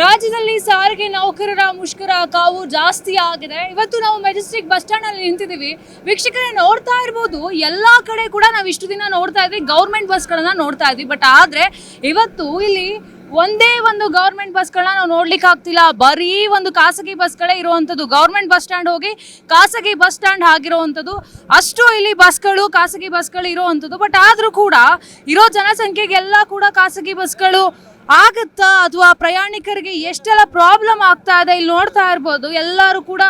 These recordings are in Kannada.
ರಾಜ್ಯದಲ್ಲಿ ಸಾರಿಗೆ ನೌಕರರ ಮುಷ್ಕರ ಕಾವು ಜಾಸ್ತಿ ಆಗಿದೆ. ಇವತ್ತು ನಾವು ಮೆಜೆಸ್ಟಿಕ್ ಬಸ್ ಸ್ಟ್ಯಾಂಡ್ ಅಲ್ಲಿ ನಿಂತಿದ್ದೀವಿ. ವೀಕ್ಷಕರೇ, ನೋಡ್ತಾ ಇರ್ಬೋದು, ಎಲ್ಲಾ ಕಡೆ ಕೂಡ ನಾವು ಇಷ್ಟು ದಿನ ನೋಡ್ತಾ ಇದ್ವಿ. ಗೌರ್ಮೆಂಟ್ ಬಸ್ಗಳನ್ನ ನೋಡ್ತಾ ಇದ್ವಿ. ಬಟ್ ಆದ್ರೆ, ಇವತ್ತು ಇಲ್ಲಿ ಒಂದೇ ಒಂದು ಗೌರ್ಮೆಂಟ್ ಬಸ್ಗಳನ್ನ ನಾವು ನೋಡ್ಲಿಕ್ಕೆ ಆಗ್ತಿಲ್ಲ. ಬರೀ ಒಂದು ಖಾಸಗಿ ಬಸ್ಗಳೇ ಇರುವಂಥದ್ದು ಗೌರ್ಮೆಂಟ್ ಬಸ್ ಸ್ಟ್ಯಾಂಡ್ ಹೋಗಿ ಖಾಸಗಿ ಬಸ್ ಸ್ಟ್ಯಾಂಡ್ ಆಗಿರುವಂಥದ್ದು ಅಷ್ಟು ಇಲ್ಲಿ ಬಸ್ಗಳು ಖಾಸಗಿ ಬಸ್ಗಳು ಇರುವಂಥದ್ದು ಬಟ್ ಆದರೂ ಕೂಡ ಇರೋ ಜನಸಂಖ್ಯೆಗೆಲ್ಲ ಕೂಡ ಖಾಸಗಿ ಬಸ್ಗಳು ಆಗತ್ತಾ? ಅಥವಾ ಪ್ರಯಾಣಿಕರಿಗೆ ಎಷ್ಟೆಲ್ಲ ಪ್ರಾಬ್ಲಮ್ ಆಗ್ತಾ ಇದೆ? ಇಲ್ಲಿ ನೋಡ್ತಾ ಇರ್ಬೋದು. ಎಲ್ಲರೂ ಕೂಡ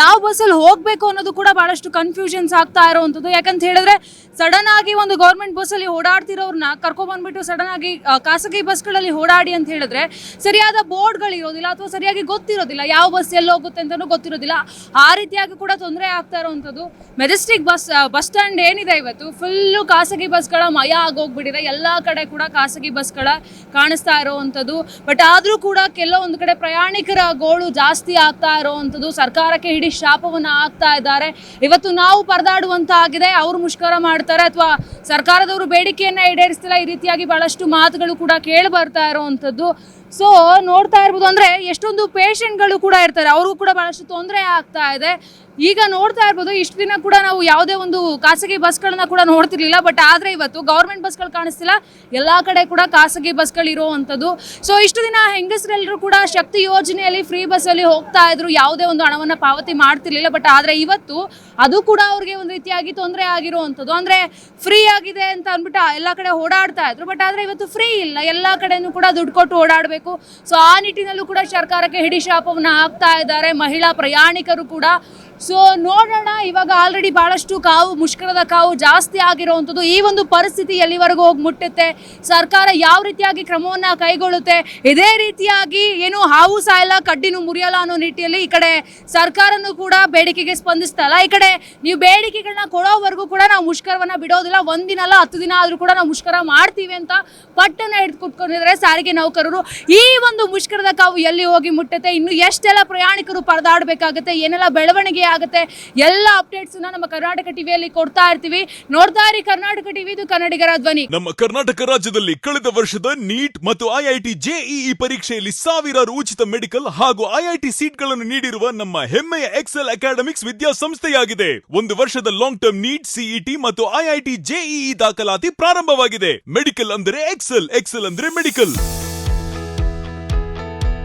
ಯಾವ ಬಸ್ಸಲ್ಲಿ ಹೋಗಬೇಕು ಅನ್ನೋದು ಕೂಡ ಬಹಳಷ್ಟು ಕನ್ಫ್ಯೂಷನ್ಸ್ ಆಗ್ತಾ ಇರುವಂಥದ್ದು. ಯಾಕಂತ ಹೇಳಿದ್ರೆ ಸಡನ್ ಆಗಿ ಒಂದು ಗೌರ್ಮೆಂಟ್ ಬಸ್ಸಲ್ಲಿ ಓಡಾಡ್ತಿರೋರ್ನ ಕರ್ಕೊಂಡ್ಬಂದ್ಬಿಟ್ಟು ಸಡನ್ ಆಗಿ ಖಾಸಗಿ ಬಸ್ಗಳಲ್ಲಿ ಓಡಾಡಿ ಅಂತ ಹೇಳಿದ್ರೆ, ಸರಿಯಾದ ಬೋರ್ಡ್ಗಳಿರೋದಿಲ್ಲ ಅಥವಾ ಸರಿಯಾಗಿ ಗೊತ್ತಿರೋದಿಲ್ಲ. ಯಾವ ಬಸ್ ಎಲ್ಲಿ ಹೋಗುತ್ತೆ ಅಂತಲೂ ಗೊತ್ತಿರೋದಿಲ್ಲ. ಆ ರೀತಿಯಾಗಿ ಕೂಡ ತೊಂದರೆ ಆಗ್ತಾ ಇರುವಂಥದ್ದು. ಮೆಜೆಸ್ಟಿಕ್ ಬಸ್ ಬಸ್ ಸ್ಟ್ಯಾಂಡ್ ಏನಿದೆ ಇವತ್ತು? ಫುಲ್ಲು ಖಾಸಗಿ ಬಸ್ಗಳ ಮಯ ಆಗೋಗ್ಬಿಟ್ಟಿದೆ. ಎಲ್ಲ ಕಡೆ ಕೂಡ ಖಾಸಗಿ ಬಸ್ಗಳ ಕಾಣಿಸ್ತಾ ಇರೋವಂಥದ್ದು. ಬಟ್ ಆದರೂ ಕೂಡ ಕೆಲವೊಂದು ಕಡೆ ಪ್ರಯಾಣಿಕರ ಗೋಳು ಜಾಸ್ತಿ ಆಗ್ತಾ ಇರೋವಂಥದ್ದು. ಸರ್ಕಾರಕ್ಕೆ ಹಿಡಿ ಶಾಪವನ್ನು ಆಗ್ತಾ ಇದ್ದಾರೆ. ಇವತ್ತು ನಾವು ಪರದಾಡುವಂತಾಗಿದೆ ಅವರು ಮುಷ್ಕರ ಮಾಡ್ತಾರೆ ಅಥವಾ ಸರ್ಕಾರದವರು ಬೇಡಿಕೆಯನ್ನ ಈಡೇರಿಸ್ತಿಲ್ಲ. ಈ ರೀತಿಯಾಗಿ ಬಹಳಷ್ಟು ಮಾತುಗಳು ಕೂಡ ಕೇಳಿ ಬರ್ತಾ ಇರೋವಂಥದ್ದು. ಸೊ ನೋಡ್ತಾ ಇರ್ಬೋದು ಅಂದ್ರೆ ಎಷ್ಟೊಂದು ಪೇಷಂಟ್ಗಳು ಕೂಡ ಇರ್ತಾರೆ. ಅವ್ರಿಗೂ ಕೂಡ ಬಹಳಷ್ಟು ತೊಂದರೆ ಆಗ್ತಾ ಇದೆ. ಈಗ ನೋಡ್ತಾ ಇರ್ಬೋದು, ಇಷ್ಟು ದಿನ ಕೂಡ ನಾವು ಯಾವುದೇ ಒಂದು ಖಾಸಗಿ ಬಸ್ಗಳನ್ನ ಕೂಡ ನೋಡ್ತಿರ್ಲಿಲ್ಲ. ಬಟ್ ಆದ್ರೆ ಇವತ್ತು ಗೌರ್ಮೆಂಟ್ ಬಸ್ಗಳು ಕಾಣಿಸ್ತಿಲ್ಲ. ಎಲ್ಲಾ ಕಡೆ ಕೂಡ ಖಾಸಗಿ ಬಸ್ಗಳು ಇರುವಂಥದ್ದು. ಸೊ ಇಷ್ಟು ದಿನ ಹೆಂಗಸರೆಲ್ಲರೂ ಕೂಡ ಶಕ್ತಿ ಯೋಜನೆಯಲ್ಲಿ ಫ್ರೀ ಬಸ್ಸಲ್ಲಿ ಹೋಗ್ತಾ ಇದ್ರು. ಯಾವುದೇ ಒಂದು ಹಣವನ್ನ ಪಾವತಿ ಮಾಡ್ತಿರ್ಲಿಲ್ಲ. ಬಟ್ ಆದ್ರೆ ಇವತ್ತು ಅದು ಕೂಡ ಅವ್ರಿಗೆ ಒಂದು ರೀತಿಯಾಗಿ ತೊಂದರೆ ಆಗಿರುವಂಥದ್ದು. ಅಂದ್ರೆ ಫ್ರೀ ಆಗಿದೆ ಅಂತ ಅಂದ್ಬಿಟ್ಟು ಎಲ್ಲ ಕಡೆ ಓಡಾಡ್ತಾ ಇದ್ರು. ಬಟ್ ಆದ್ರೆ ಇವತ್ತು ಫ್ರೀ ಇಲ್ಲ. ಎಲ್ಲ ಕಡೆನೂ ಕೂಡ ದುಡ್ಡು ಕೊಟ್ಟು ಓಡಾಡಬೇಕು. ಸೊ ಆ ನಿಟ್ಟಿನಲ್ಲೂ ಕೂಡ ಸರ್ಕಾರಕ್ಕೆ ಹಿಡಿಶಾಪವನ್ನು ಹಾಕ್ತಾ ಇದ್ದಾರೆ. ಮಹಿಳಾ ಪ್ರಯಾಣಿಕರು ಕೂಡ ಸೊ ನೋಡೋಣ, ಇವಾಗ ಆಲ್ರೆಡಿ ಬಹಳಷ್ಟು ಕಾವು, ಮುಷ್ಕರದ ಕಾವು ಜಾಸ್ತಿ ಆಗಿರುವಂಥದ್ದು ಈ ಒಂದು ಪರಿಸ್ಥಿತಿ ಎಲ್ಲಿವರೆಗೂ ಹೋಗಿ ಮುಟ್ಟುತ್ತೆ? ಸರ್ಕಾರ ಯಾವ ರೀತಿಯಾಗಿ ಕ್ರಮವನ್ನು ಕೈಗೊಳ್ಳುತ್ತೆ? ಇದೇ ರೀತಿಯಾಗಿ ಏನು ಹಾವು ಸಾಯಲ್ಲ ಕಡ್ಡಿನೂ ಮುರಿಯಲ್ಲ ಅನ್ನೋ ನಿಟ್ಟಿನಲ್ಲಿ ಈ ಕಡೆ ಸರ್ಕಾರನೂ ಕೂಡ ಬೇಡಿಕೆಗೆ ಸ್ಪಂದಿಸ್ತಾ ಇಲ್ಲ. ಈ ಕಡೆ ನೀವು ಬೇಡಿಕೆಗಳನ್ನ ಕೊಡೋವರೆಗೂ ಕೂಡ ನಾವು ಮುಷ್ಕರವನ್ನ ಬಿಡೋದಿಲ್ಲ. ಒಂದಿನಲ್ಲ ಹತ್ತು ದಿನ ಆದರೂ ಕೂಡ ನಾವು ಮುಷ್ಕರ ಮಾಡ್ತೀವಿ ಅಂತ ಪಟ್ಟನ್ನು ಹಿಡಿದು ಕುತ್ಕೊಂಡಿದ್ದಾರೆ ಸಾರಿಗೆ ನೌಕರರು, ಈ ಒಂದು ಮುಷ್ಕರದ ಕಾವು ಎಲ್ಲಿ ಹೋಗಿ ಮುಟ್ಟುತ್ತೆ? ಇನ್ನು ಎಷ್ಟೆಲ್ಲ ಪ್ರಯಾಣಿಕರು ಪರದಾಡಬೇಕಾಗುತ್ತೆ? ಏನೆಲ್ಲ ಬೆಳವಣಿಗೆ ಆಗುತ್ತೆ. ಎಲ್ಲ ಅಪ್ಡೇಟ್ಸ್ ನಮ್ಮ ಕರ್ನಾಟಕ ಟಿವಿಯಲ್ಲಿ ಕೊಡ್ತಾ ಇರ್ತೀವಿ. ನೋಡ್ತಾ ಇರಿ ಕರ್ನಾಟಕ ಟಿವಿ, ಇದು ಕನ್ನಡಿಗರ ಧ್ವನಿ. ನಮ್ಮ ಕರ್ನಾಟಕ ರಾಜ್ಯದಲ್ಲಿ ಕಳೆದ ವರ್ಷದ ನೀಟ್ ಮತ್ತು ಐಐಟಿ ಜೆಇಇ ಪರೀಕ್ಷೆಯಲ್ಲಿ ಸಾವಿರಾರು ಉಚಿತ ಮೆಡಿಕಲ್ ಹಾಗೂ ಐಐಟಿ ಸೀಟ್ಗಳನ್ನು ನೀಡಿರುವ ನಮ್ಮ ಹೆಮ್ಮೆಯ ಎಕ್ಸೆಲ್ ಅಕಾಡೆಮಿಕ್ಸ್ ವಿದ್ಯಾಸಂಸ್ಥೆಯಾಗಿದೆ. ಒಂದು ವರ್ಷದ ಲಾಂಗ್ ಟರ್ಮ್ ನೀಟ್, ಸಿಇಟಿ ಮತ್ತು ಐಐಟಿ ಜೆಇಇ ದಾಖಲಾತಿ ಪ್ರಾರಂಭವಾಗಿದೆ. ಮೆಡಿಕಲ್ ಅಂದರೆ ಎಕ್ಸೆಲ್ ಎಕ್ಸೆಲ್ ಅಂದ್ರೆ ಮೆಡಿಕಲ್.